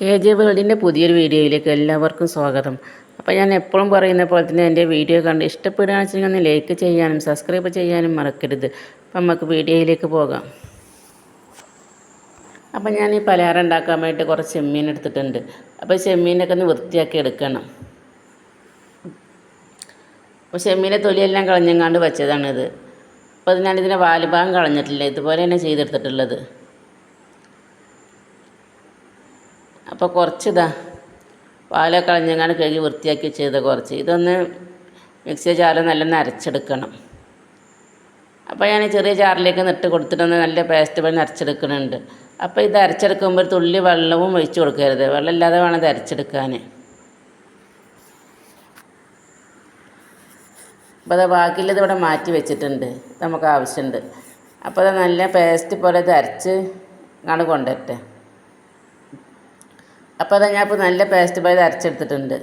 K J വേൾഡിന്റെ പുതിയൊരു വീഡിയോയിലേക്ക് എല്ലാവർക്കും സ്വാഗതം. അപ്പോൾ ഞാൻ എപ്പോഴും പറയുന്ന പോലെ തന്നെ എന്റെ വീഡിയോ കണ്ട് ഇഷ്ടപ്പെടുകയാണെന്ന് ഒന്ന് ലൈക്ക് ചെയ്യാനും സബ്സ്ക്രൈബ് ചെയ്യാനും മറക്കരുത്. അപ്പം നമുക്ക് വീഡിയോയിലേക്ക് പോകാം. അപ്പം ഞാൻ ഈ പലഹാരം ഉണ്ടാക്കാൻ വേണ്ടി കുറച്ച് ചെമ്മീൻ എടുത്തിട്ടുണ്ട്. അപ്പോൾ ചെമ്മീനൊക്കെ ഒന്ന് വൃത്തിയാക്കി എടുക്കണം. അപ്പോൾ ചെമ്മീന്റെ തൊലിയെല്ലാം കളഞ്ഞെങ്ങാണ്ട് വെച്ചതാണിത്. അപ്പോൾ അത് ഞാനിതിന്റെ വാലുഭാഗം കളഞ്ഞിട്ടില്ല. ഇതുപോലെ തന്നെ ചെയ്തെടുത്തിട്ടുള്ളത്. അപ്പോൾ കുറച്ചിതാ. പാല കളഞ്ഞങ്ങാണ്ട് കഴുകി വൃത്തിയാക്കി ചെയ്ത കുറച്ച്. ഇതൊന്ന് മിക്സി ജാറിൽ നല്ല അരച്ചെടുക്കണം. അപ്പോൾ ഞാൻ ചെറിയ ജാറിലേക്ക് നിട്ട് കൊടുത്തിട്ടൊന്ന് നല്ല പേസ്റ്റ് പോലെ അരച്ചെടുക്കുന്നുണ്ട് അപ്പോൾ ഇത് അരച്ചെടുക്കുമ്പോൾ തുള്ളി വെള്ളവും ഒഴിച്ച് കൊടുക്കരുത്. വെള്ളമില്ലാതെ വേണം ഇത് അരച്ചെടുക്കാൻ. അപ്പോൾ അത് ബാക്കിയുള്ളത് ഇവിടെ മാറ്റി വെച്ചിട്ടുണ്ട്. നമുക്ക് ആവശ്യമുണ്ട്. അപ്പോൾ അത് നല്ല പേസ്റ്റ് പോലെ ഇത് അരച്ച് അങ്ങോട്ട് കൊണ്ടുവരട്ടെ. അപ്പോൾ അതാ ഞാൻ ഇപ്പോൾ നല്ല പേസ്റ്റ് പോലെ അരച്ചെടുത്തിട്ടുണ്ട്.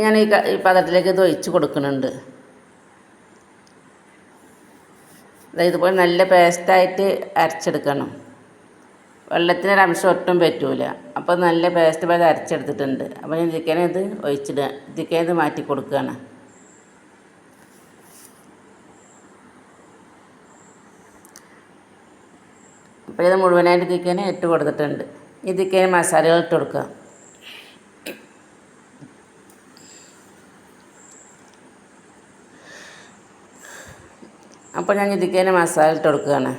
ഞാൻ ഈ ഈ പാത്രത്തിലേക്ക് ഇത് ഒഴിച്ച് കൊടുക്കുന്നുണ്ട്. ഇതുപോലെ നല്ല പേസ്റ്റായിട്ട് അരച്ചെടുക്കണം. വെള്ളത്തിനൊരു അംശം ഒട്ടും പറ്റൂല. അപ്പോൾ നല്ല പേസ്റ്റ് പോലെ അരച്ചെടുത്തിട്ടുണ്ട്. അപ്പോൾ ഞാൻ ചിക്കനെ ഇത് ഒഴിച്ചിടുക ഇതിക്കാൻ ഇത് മാറ്റി കൊടുക്കുകയാണ് അപ്പോൾ ഇത് മുഴുവനായിട്ട് ഇതിക്കാൻ ഇട്ട് കൊടുത്തിട്ടുണ്ട്. ചിക്കന് മസാലകൾ ഇട്ട് കൊടുക്കുക. അപ്പോൾ ഞാൻ ഇതിക്കേനെ മസാല ഇട്ട് കൊടുക്കുകയാണ്.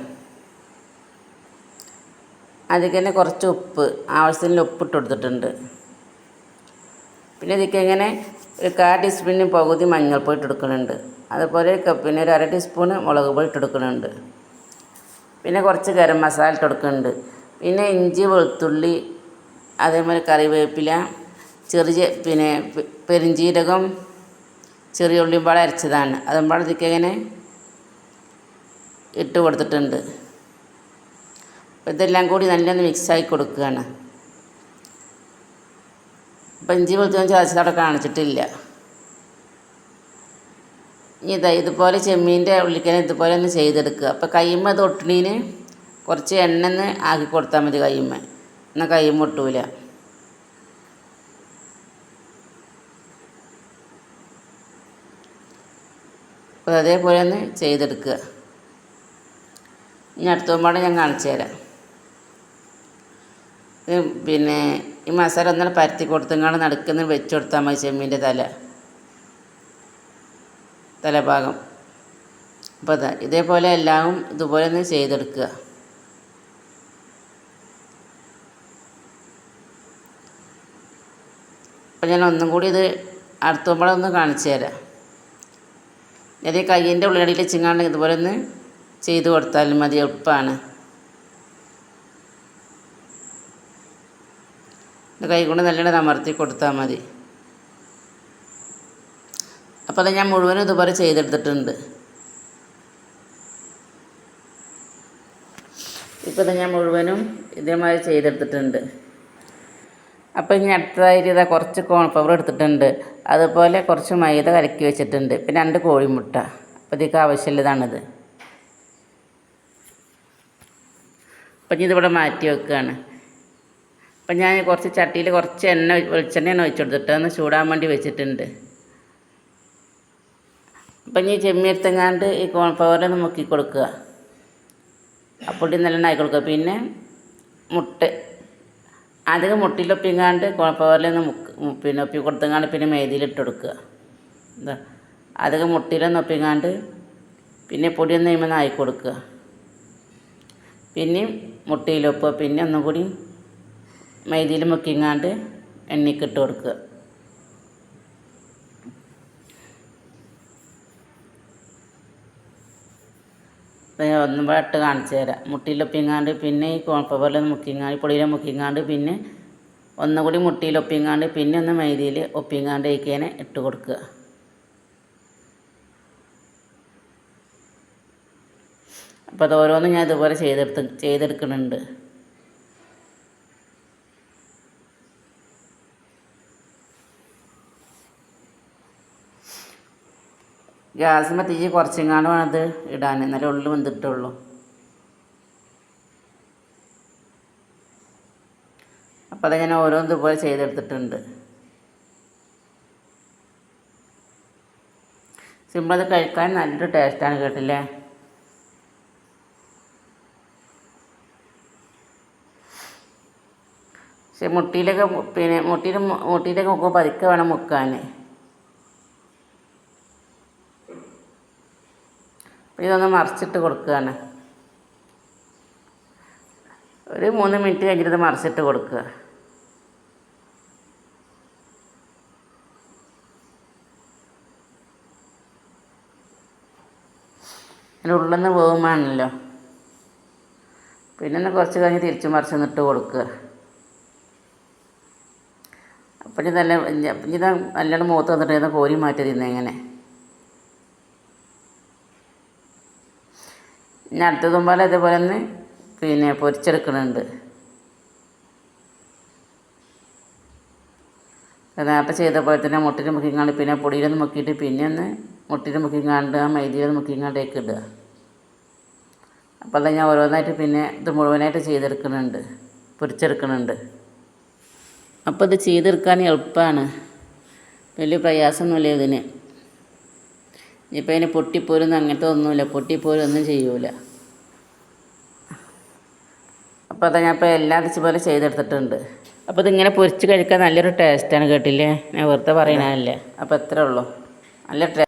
അതിലേക്ക് തന്നെ കുറച്ച് ഉപ്പ് ആവശ്യത്തിന് ഉപ്പ് ഇട്ട് കൊടുത്തിട്ടുണ്ട്. പിന്നെ ഇതിലേക്ക് ഇങ്ങനെ ഒരു കാ ടീസ്പൂണിന് പകുതി മഞ്ഞൾപ്പൊടി ഇട്ട് കൊടുക്കുന്നുണ്ട്. അതുപോലെ ഒരു കപ്പിന് ഒരു അര ടീസ്പൂണ് മുളക് പൊടി ഇട്ട് കൊടുക്കുന്നുണ്ട്. പിന്നെ കുറച്ച് ഗരം മസാല ഇട്ട് കൊടുക്കുന്നുണ്ട്. പിന്നെ ഇഞ്ചി വെളുത്തുള്ളി അതേമാതിരി കറിവേപ്പില ചെറിയ പിന്നെ പെരിഞ്ചീരകം ചെറിയ ഉള്ളിയും പാടെ അരച്ചതാണ്. അതും പാടെ ഇതിക്കങ്ങനെ ഇട്ട് കൊടുത്തിട്ടുണ്ട്. ഇതെല്ലാം കൂടി നല്ലൊന്ന് മിക്സായി കൊടുക്കുകയാണ്. അപ്പം ഇഞ്ചി വെളുത്തുള്ളി ചതച്ചത് കാണിച്ചിട്ടില്ല. ഇതാ ഇതുപോലെ ചെമ്മീന്റെ ഉള്ളിക്കനെ ഇതുപോലെ ഒന്ന് ചെയ്തെടുക്കുക. അപ്പോൾ അത് തൊട്ടിനീന് കുറച്ച് എണ്ണന്ന് ആക്കി കൊടുത്താൽ മതി കയ്യുമ്മ. എന്നാൽ കയ്യും മുട്ടൂല അപ്പോൾ അതേപോലെ ഒന്ന് ചെയ്തെടുക്കുക. ഇനി അടുത്തോമ്പാടെ ഞാൻ കാണിച്ചു തരാം. പിന്നെ ഈ മസാല ഒന്നും പരത്തി കൊടുത്തങ്ങാണ്ട് നടക്കുന്ന വെച്ച് കൊടുത്താൽ മതി ചെമ്മീന്റെ തല. തലഭാഗം. അപ്പോൾ ഇതേപോലെ എല്ലാവരും ഇതുപോലെ ഒന്ന് ചെയ്തെടുക്കുക. അപ്പം ഞാൻ ഒന്നും കൂടി ഇത് അടുത്തുമ്പോഴൊന്ന് കാണിച്ചു തരാം. ഈ കയ്യിന്റെ ഉള്ളിലടിയിൽ ചിങ്ങാണ്ട് ഇതുപോലെ ഒന്ന് ചെയ്ത് കൊടുത്താലും മതി എളുപ്പമാണ് കൈ കൊണ്ട് നല്ലോണം അമർത്തി കൊടുത്താൽ മതി. അപ്പോൾ അത് ഞാൻ മുഴുവനും ഇതുപോലെ ചെയ്തെടുത്തിട്ടുണ്ട്. ഇപ്പോൾ ഇത് ഞാൻ മുഴുവനും ഇതേമാതിരി ചെയ്തെടുത്തിട്ടുണ്ട്. അപ്പോൾ ഇനി അടുത്തതായിട്ട് ഇതാ കുറച്ച് കോൺഫ്ലവർ എടുത്തിട്ടുണ്ട്. അതുപോലെ കുറച്ച് മൈദ കലക്കി വെച്ചിട്ടുണ്ട്. പിന്നെ രണ്ട് കോഴിമുട്ട. അപ്പോൾ ഇതൊക്കെ ആവശ്യമുള്ളതാണിത്. അപ്പം ഇനി ഇതിവിടെ മാറ്റി വെക്കുകയാണ് അപ്പം ഞാൻ കുറച്ച് ചട്ടിയിൽ കുറച്ച് എണ്ണ വെളിച്ചെണ്ണയാണ് ഒഴിച്ചു കൊടുത്തിട്ട് ഒന്ന് ചൂടാൻ വേണ്ടി വെച്ചിട്ടുണ്ട്. അപ്പം ഇനി ചെമ്മിയെടുത്തെങ്ങാണ്ട് ഈ കോൺഫ്ലവറിൽ മുക്കി കൊടുക്കുക. അപ്പോൾ നല്ലോണം ആയി കൊടുക്കുക. പിന്നെ മുട്ട അധികം മുട്ടിലൊപ്പിങ്ങാണ്ട് കുഴപ്പമില്ല നിന്ന് മുക്ക് പിന്നെ ഒപ്പി കൊടുത്തങ്ങാണ്ട് പിന്നെ മേതിയിലിട്ട് കൊടുക്കുക എന്താ? അധികം മുട്ടിലൊന്നും ഒപ്പിങ്ങാണ്ട് പിന്നെ പൊടിയൊന്നും കഴിയുമ്പോൾ ആയി കൊടുക്കുക പിന്നെയും മുട്ടിയിലൊപ്പ് പിന്നെ ഒന്നും കൂടി മൈദയിൽ മുക്കിങ്ങാണ്ട് എണ്ണയ്ക്കിട്ട് കൊടുക്കുക. ഒന്നും ഇട്ട് കാണിച്ചു തരാം. മുട്ടിയിലൊപ്പിങ്ങാണ്ട് പിന്നെ ഈ കോൺഫ്ലവറിൽ മുക്കിങ്ങാണ്ട് പൊടിയിൽ മുക്കിങ്ങാണ്ട് പിന്നെ ഒന്നുകൂടി മുട്ടിയിലൊപ്പിങ്ങാണ്ട് പിന്നെ ഒന്ന് മൈദയിൽ ഒപ്പിങ്ങാണ്ട് ഇരിക്കാനെ ഇട്ട് കൊടുക്കുക. അപ്പോൾ അത് ഓരോന്നും ഞാൻ ഇതുപോലെ ചെയ്തെടുത്ത് ചെയ്തെടുക്കുന്നുണ്ട്. ഗ്യാസിന്മേൽ തീ കുറച്ചെങ്ങാണ്ട് വേണം അത് ഇടാൻ. എന്നാലേ ഉള്ളിൽ വെന്തിട്ടുള്ളൂ. അപ്പോൾ അത് ഞാൻ ഓരോന്ന് ഇതുപോലെ ചെയ്തെടുത്തിട്ടുണ്ട്. സിമ്പിളത് കഴിക്കാൻ നല്ലൊരു ടേസ്റ്റാണ് കേട്ടില്ലേ? പക്ഷെ മുട്ടിയിലൊക്കെ പിന്നെ മുട്ടിയിൽ മുട്ടിയിലൊക്കെ മുക്കുമ്പോൾ പതുക്കെ വേണം മുക്കാൻ ഇതൊന്ന് മറിച്ചിട്ട് കൊടുക്കുകയാണ്. ഒരു മൂന്ന് മിനിറ്റ് കഴിഞ്ഞിട്ട് മറിച്ചിട്ട് കൊടുക്കുക. അതിന്റെ ഉള്ളിൽ വേകുമ്പോഴാണല്ലോ പിന്നെ ഒന്ന് കുറച്ച് കഴിഞ്ഞ് തിരിച്ചു മറിച്ച് നിട്ട് കൊടുക്കുക. അപ്പം ഇത് നല്ല ഇത് നല്ലോണം മൂത്ത് വന്നിട്ട് കോരി മാറ്റി തിന്നെ ഇനി അടുത്തതും പോലെ ഇതേപോലെ ഒന്ന് പിന്നെ പൊരിച്ചെടുക്കുന്നുണ്ട് നേരത്തെ ചെയ്ത പോലെ തന്നെ മുട്ടിൽ മുക്കിങ്ങാണ്ട് പിന്നെ പൊടിയിലൊന്ന് മുക്കിയിട്ട് പിന്നെ ഒന്ന് മുട്ടിൽ മുക്കിങ്ങാണ്ട് ആ മൈദയിലൊന്ന് മുക്കിങ്ങാണ്ടേക്ക് ഇടുക. അപ്പോൾ അത് ഞാൻ ഓരോന്നായിട്ട് പിന്നെ ഇത് മുഴുവനായിട്ട് ചെയ്തെടുക്കുന്നുണ്ട് പൊരിച്ചെടുക്കുന്നുണ്ട് അപ്പോൾ ഇത് ചെയ്തെടുക്കാൻ എളുപ്പമാണ് വലിയ പ്രയാസമൊന്നുമില്ല ഇതിന്. ഇനിയിപ്പോൾ അതിന് പൊട്ടിപ്പോരൊന്നും അങ്ങനത്തെ ഒന്നുമില്ല. പൊട്ടിപ്പോരൊന്നും ചെയ്യൂല. അപ്പോൾ അത് ഞാൻ ഇപ്പോൾ എല്ലാം വെച്ച് പോലെ ചെയ്തെടുത്തിട്ടുണ്ട്. അപ്പോൾ ഇതിങ്ങനെ പൊരിച്ച് കഴിക്കാൻ നല്ലൊരു ടേസ്റ്റാണ് കേട്ടില്ലേ? ഞാൻ വെറുതെ പറയണതല്ലേ? അപ്പോൾ എത്രയേ ഉള്ളൂ. നല്ല ടേ